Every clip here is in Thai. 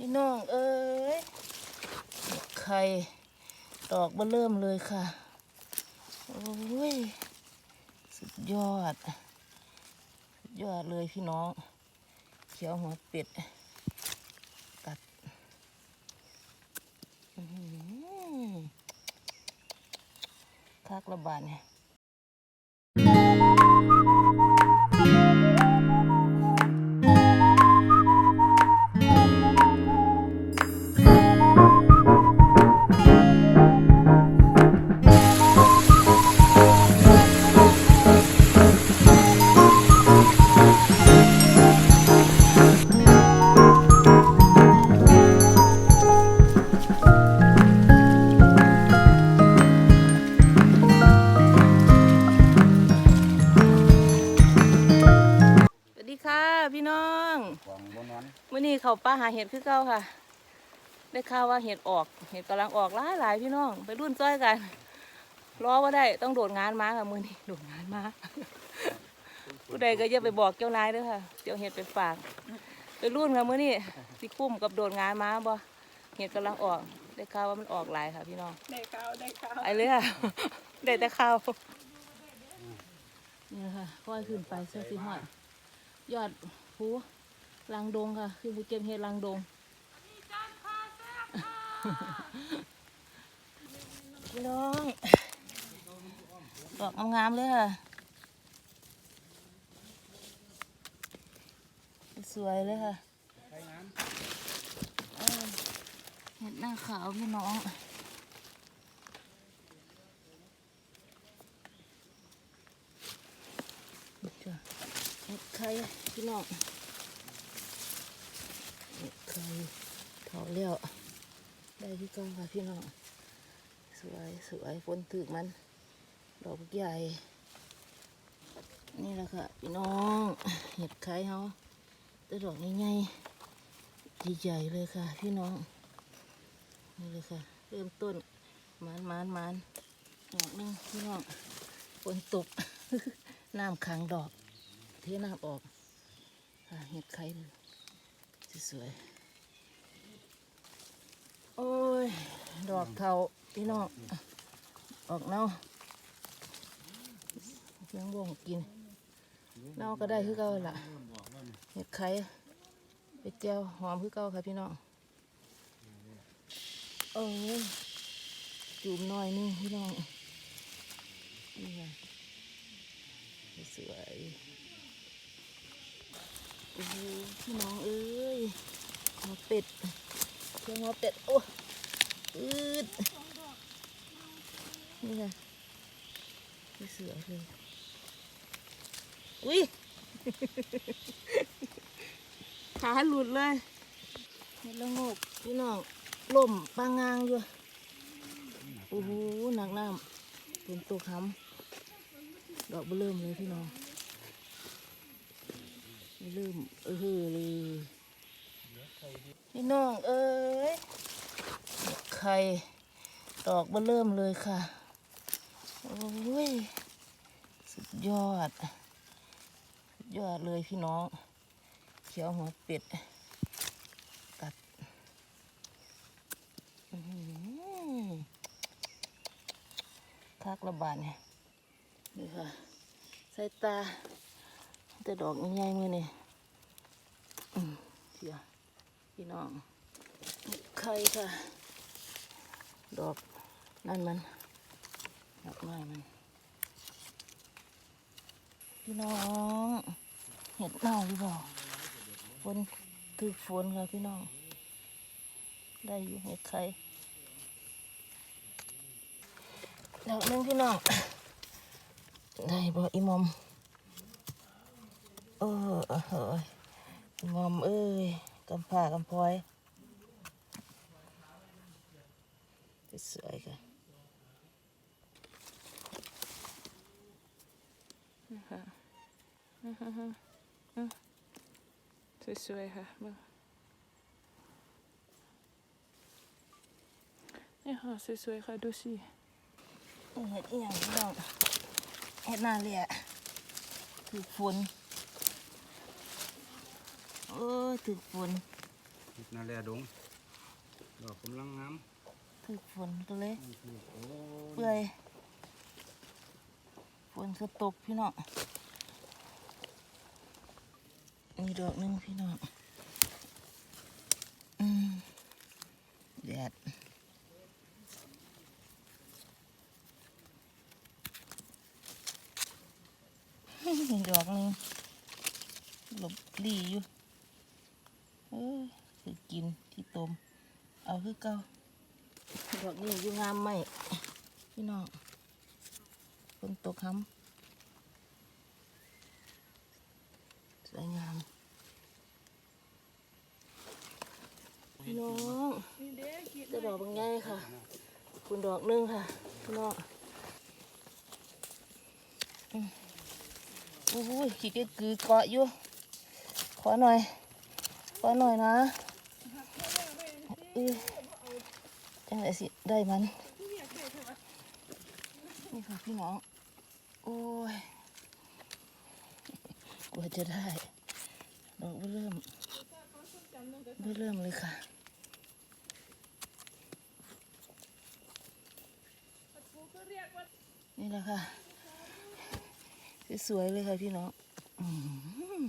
พี่น้องเอ้ยไข่ดอกเบอเริ่มเลยค่ะ โอ้ย สุดยอด สุดยอดเลยพี่น้อง เขียวหัวเป็ด กัดคักระบาดเนี่ย พี่น้องกองบนนั้นมื่อนี้เขาป้าหาเห็ดคือเก่าค่ะ ได้ข่าวว่าเห็ดออก เห็ดกำลังออกหลายหลายๆพี่น้อง ไปรุ่นจ้อยกันรอว่าได้ต้องโดดงานมาค่ะมื่อนี้โดดงานมาผู้ใดก็อย่าไปบอกเจ้านายเด้วยค่ะเดี๋ยวเห็ดไปฝาก ไปรุ่นค่ะมื่อนี้สิคุ้มกับโดดงานมาบ่เห็ดกำลังออก ได้ข่าวว่ามันออกหลายค่ะ พี่น้องได้ข้าวได้ข้าวไปเลยค่ะได้แต่ข้าวนี่ค่ะค่อยขึ้นไปเสื้อสีหอด ยอดหูลังดงค่ะคือบูเก็บเห็ดลังดงพี่น้องดอกงามๆเลยค่ะ สวยเลยค่ะเออเห็ดหน้าขาวพี่น้อง จ้ะเห็ด ไข่พี่น้องไข่เถาเลี้ยวได้พี่ก้องค่ะพี่น้อง สวยสวยฝนถึกมัน ดอกใหญ่ นี่แหละค่ะ พี่น้องเห็ดไข่เขาแต่ดอกใหญ่ๆใหญ่เลยค่ะ พี่น้อง นี่เลยค่ะ เริ่มต้นมันมันมันดอกหนึงพี่น้องฝนตกน้ำขังดอก เทน้ำออกเห็ดไข่สวยโอ้ย ดอกเทาพี่น้องออกเน่ายังบ่งกินเน่าก็ได้คือเก่าล่ะเห็ดไข่ไปแก้วหอมคือเก่าค่ะพี่น้องโอ้ยจุ่มหน่อยนึงพี่น้องนี่ค่ะสวย อ้โหพี่น้องเอ้ยหัวเป็ดเครื่องหัวเป็ดโอ้อืดนี่ไงสวยเลยอุ้ยขาหลุดเลยเห็ดละงกพี่น้องล่มปางงางอยู่โอ้โหหนักน้ำเป็นตัวค้ำดอกเบอเริ่มเลยพี่น้อง เริ่มเออเลยพี่น้องเอ้ยไข่ดอกเบอเริ่มเลยค่ะ โอ้ย สุดยอด สุดยอดเลยพี่น้อง เขียวหัวเป็ด กัดอื้อหือคักระบาดเนี่ยนี่ค่ะ ใส่ตา แต่ดอกใหญ่ๆมือนี่เสียพี่น้องไข่ค่ะ ดอกนั่นมันดอกไม้มัน พี่น้องเห็ดเน่าหรือเปล่าฝนคือฝนค่ะพี่น้อง ได้อยู่เห็ดไข่ดอกนึงพี่น้อง ได้บ่อีมอม เออเฮ้ยอีมอมเอ้ยกำผ้ากำพลอยสวยๆค่ะสวยๆค่ะมานี่ค่ะสวยๆค่ะดูสิเห็ดอีหยังพี่น้องเฮ็ดนาเลยอะถือฝนโอ้ยถือฝนเห็ดนาแลดงดอกกำลังงามถึกฝนตัวเลยนี่คือโอ้เปื่อยฝนก็ตกพี่น้องมีดอกหนึงพี่น้องอืมแดดมีดอกหนึงหลบหลีอยู่ เออคือกินที่ต้มเอาคือเก่าดอกนี้อยู่งามไหมพี่น้องฝนตกค้ำสวยงามพี่น้องจะดอกบางไงค่ะ คุณดอกหนึงค่ะพี่น้องอืมโอ้ยขี้เกียจกือเกาะอยู่ขอหน่อย ขอหน่อยนะเออจังไรสิ ได้มัน นี่ค่ะพี่น้อง โอ้ยกว่าจะได้ดอกเริ่มเริ่มเลยค่ะนี่แหละค่ะสวยๆเลยค่ะพี่น้องอืม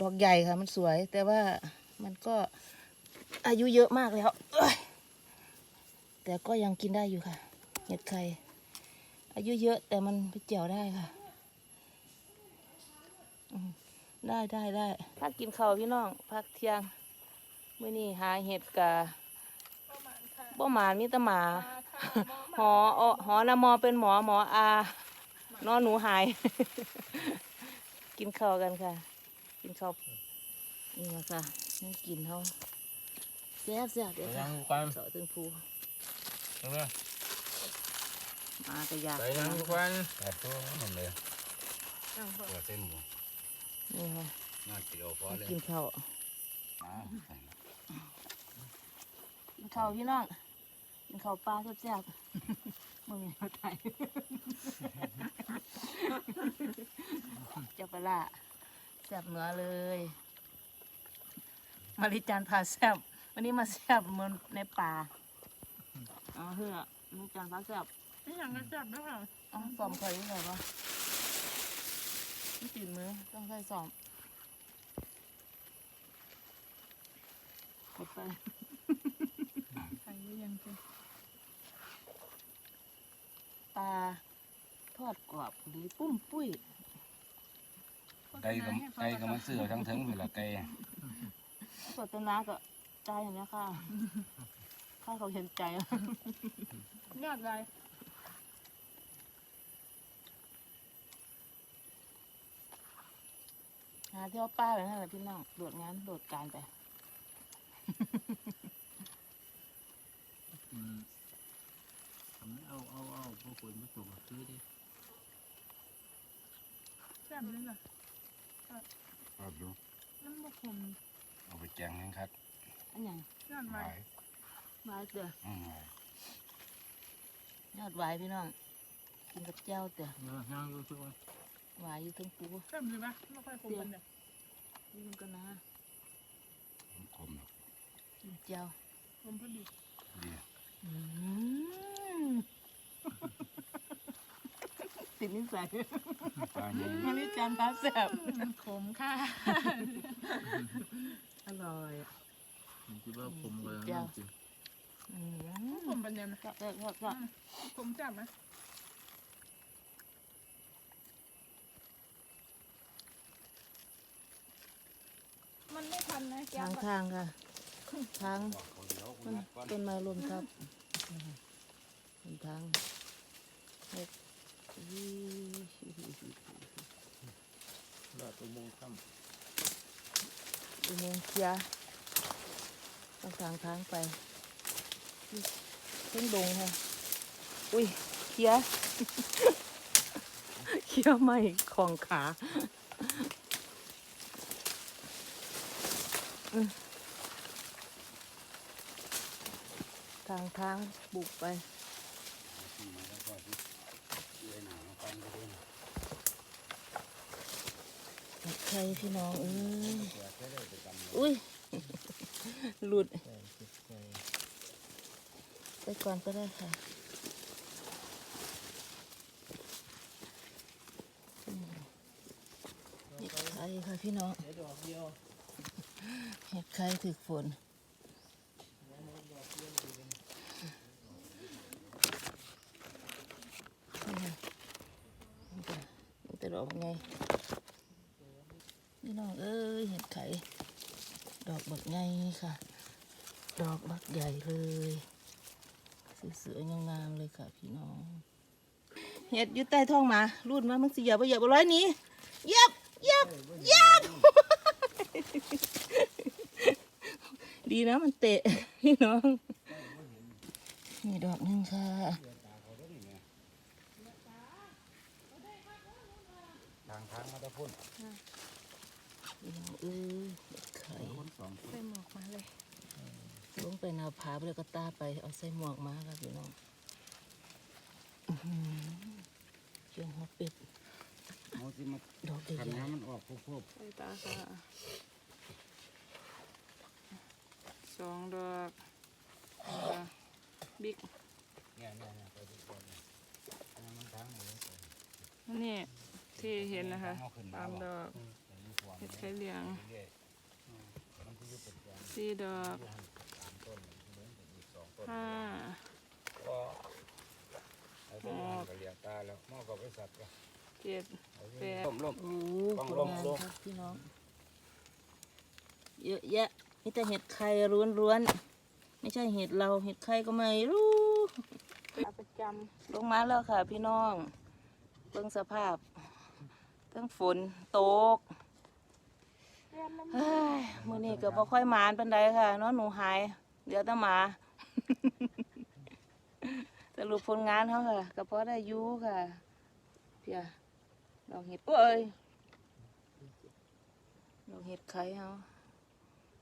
ดอกใหญ่ค่ะ มันสวย แต่ว่ามันก็อายุเยอะมากแล้ว แต่ก็ยังกินได้อยู่ค่ะ เห็ดไข่อายุเยอะแต่มันไปเจียวได้ค่ะ ได้ได้ได้พักกินข้าวพี่น้องพักเที่ยงเมื่อนี้หาเห็ดกะบ่หมานมีต่หมาหออหอนมอเป็นหมอหมออา นอนหนูหาย กินข้าวกันค่ะ กินข้าวนี่แหละค่ะนั่งกินเขาแซ่บแซ่บเดี๋ยวไปค่ะนั่งกันเสาะตึงภูเอาเลยมากระยากไปนั่งกันแต่ตัวนั่นเลยนั่งเถอะเปิดเส้นหมูนี่ค่ะน่าเกี่ยวพอเลยกินข้าวอ้าวกินข้าวพี่น้องกินข้าวปลาแซ่บๆมึงมาไทยเจ้าปลาร้า แซ่บเหนือเลย มาริจานพาแซ่บวันนี้มาแซ่บเหมือนในป่าอ๋อเฮือมาริจานพาแซ่บนี่อย่างกระจับด้วยค่ะอ๋อสอมเคยยังไงวะไม่ติดมือต้องใส่สอมกดไปใครก็ยังจะปลาทอดกรอบหรือปุ้มปุ้ย ไก่กับไก่กับมันเสือทั้งถึงเวลาไก่สดตนาก็ใจอย่างนี้ค่ะข้าเขาเห็นใจอะยอดเลยหาเที่ยวป้าเลยนั่นแหละพี่น้องโดดงานโดดการไปอืมทำเอาเอาเอาพวกคนมาส่งมาซื้อดิแซ่บเลยค่ะ ครับดูน้ำบกผมเอาไปแกงให้ครับอันอย่างยอดหไว้วายมาเตืออืมหวายยอดหวายพี่น้องกินกับเจ้าเตือเนาะย่างรู้สึกว่าหวายอยู่ทั้งปูแซ่บเลยปะไม่ค่อยคมกันเนี่ยนี่มันก็นะคมหรอกกินเจ้าคมพอดีดีอืม ติดนิสัยปลาใหญ่มันนี่จานปลาแซ่บขมค่ะ อร่อยผมคิดว่าผมเลยเจ้าน้ำจิ้มอืมขมปันเนี่ยไหมก็ก็ก็ก็ขมจับไหมมันไม่ทันนะแก้ทางวทางค่ะทางบอกเขาเดี๋ยวคุต้ณนนัดก่อนต้นไม้ลมทับเป็นทางเฮ็ดอี ลาดตัวโมงค่อุโมงค์เขียต้องทางทางไปเส้นดงค่ะ อุ้ยเขียเขียไม่ของขาอืมทางทางบุกไป มาแล้วก็สิเลื่อยหนามาฟันก็ ได้นะไข่พี่น้องเอ้ยอุ้ย หลุด ไปก่อนก็ได้ค่ะอืมเห็ดไข่ค่ะพี่น้องเดี๋ยวดอกเดียวเห็ดไข่ถึกฝนนี่ค่ะนี่จ้ะนี่แต่ดอกไงพี่ น้องเอ้ยเห็ดไข่ดอกบักไงค่ะ ดอกบักใหญ่เลยสวยๆงามๆเลยค่ะพี่น้องเห็ดอยู่ใต้ท้องมารูดมามันสิเหยียบไปเหยียบบ่ร้อยนี้เหยียบเหยียบเหยียบดีนะมันเตะพี่น้องนี่ดอกหนึงค่ะทางทางมาตะพุ่น พี่น้องเอ้ยเห็ดไข่คนสองคนใส่หมวกมาเลยลงไปนาผาไปเลยก็ตาไปเอาใส่หมวกมาค่ะพี่น้องอื้อหือเชียงหัวเป็ดเอาสิมาดอกใหขันญ่น้ำมันออกพวกใส่ตาค่ะสองดอกนะคะบิ๊กๆเนี่ยเนี่ยเนี่ยไปดูก่อนเนี่ยเนี่ยมันทางไหนเลยนี่ที่เห็นนะคะเอาขึ้นมาตามดอกแต่มีความ เห็ดไข่เหลืองเรื่อยๆอืมมันจะอยู่เป็นแกนสี่ดอกอยู่หันสามต้นมันเหมือนกับอีกสองต้นห้าก็เอาต้นหันกับเลี้ยงตาแล้วหม้อกับบริษัทก็เจ็ดเอาแปดล่มล่มโอ้ต้องผลลงงานลงครับพี่น้องเยอะแยะนี่แต่เห็ดไข่ล้วนๆไม่ใช่เห็ดเราเห็ดไข่ก็ไม่รู้ขาประจลงมาแล้วค่ะพี่น้องเบิ่งสภาพทั้งฝนตกำ เฮ้ยมื้อนี้ก็บ่ค่อยหมานปานใดค่ะเนาะหนูหายเดี๋ยวแตหมา สรุปผลงานเขาค่ะก็พอได้อยู่ค่ะเพียดอกเห็ดเอ้ยดอกเห็ดไข่เขา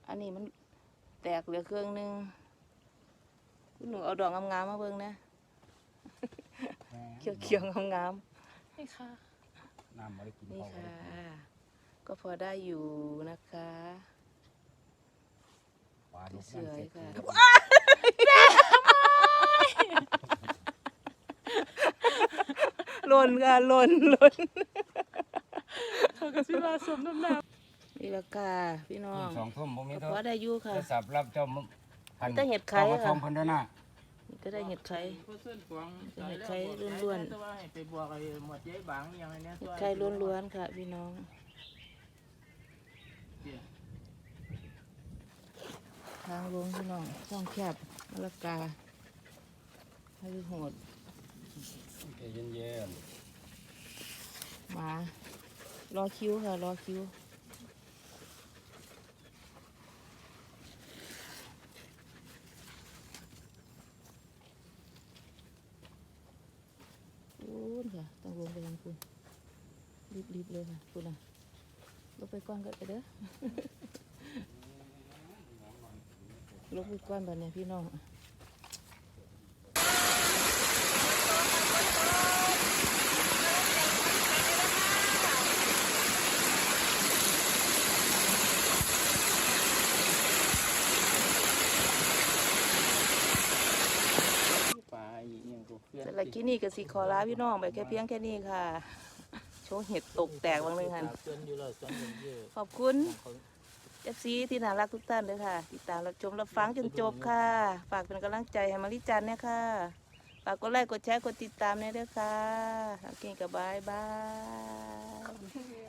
อันนี้มันแตกเหลือเครื่องหนึงคุณหนูเอาดอกงามๆมาเบิ่งนะเขียวๆงามๆนี่ค่ะ น้ำมาได้กินนี่ข้าวค่ะ ก็พอได้อยู่นะคะปลาดุกสวยๆค่ะหล่นค่ะหล่นหล่นเขาก็สิว่าสมน้ำหนักนี่ละค่ะพี่น้องสองทุ่มบ่มีก็เท่าพอได้อยู่ค่ะโทรศัพท์รับเจ้ามึงพันแต่เห็ดไข่ข้ามาค่ะส่งเพันด้วยนะนี่ก็ได้เห็ดไข่เพื่อเส้นฟองเป็นเห็ดไข่ล้วนๆแต่ว่าให้ไปบวกไอ้หมวดเจ๊บางอย่างไงเนี่ยเห็ดไข่ล้วนๆค่ะ พี่น้อง ทางลงพี่น้องช่องแคบมะละกาให้โหดใจเย็นหมารอคิวค่ะ รอคิวพูนค่ะต้องลงไปทางคุณรีบๆเลยค่ะคุณอะ ลงไปก่อนก็ได้เด้อลงไปก่อนแบบนี้พี่น้องปลาอีกอย่างก็เพื่อนสำหรับคลิปนี้ก็สิขอลาพี่น้องไปแค่เพียงแค่นี้ค่ะ โชว์เห็ดตกแตกบางนึงค่ะเพื่อนอยู่เลยสองคนเยอะขอบคุณเขา FC ที่น่ารักทุกท่านเลยค่ะ ติดตามรับชมรับฟังจนจบค่ะ ฝากเป็นกำลังใจให้มาริจันเนี่ยค่ะ ฝากกดไลค์กดแชร์กดติดตามเนี่ยด้วยค่ะโอเคกับบายบาย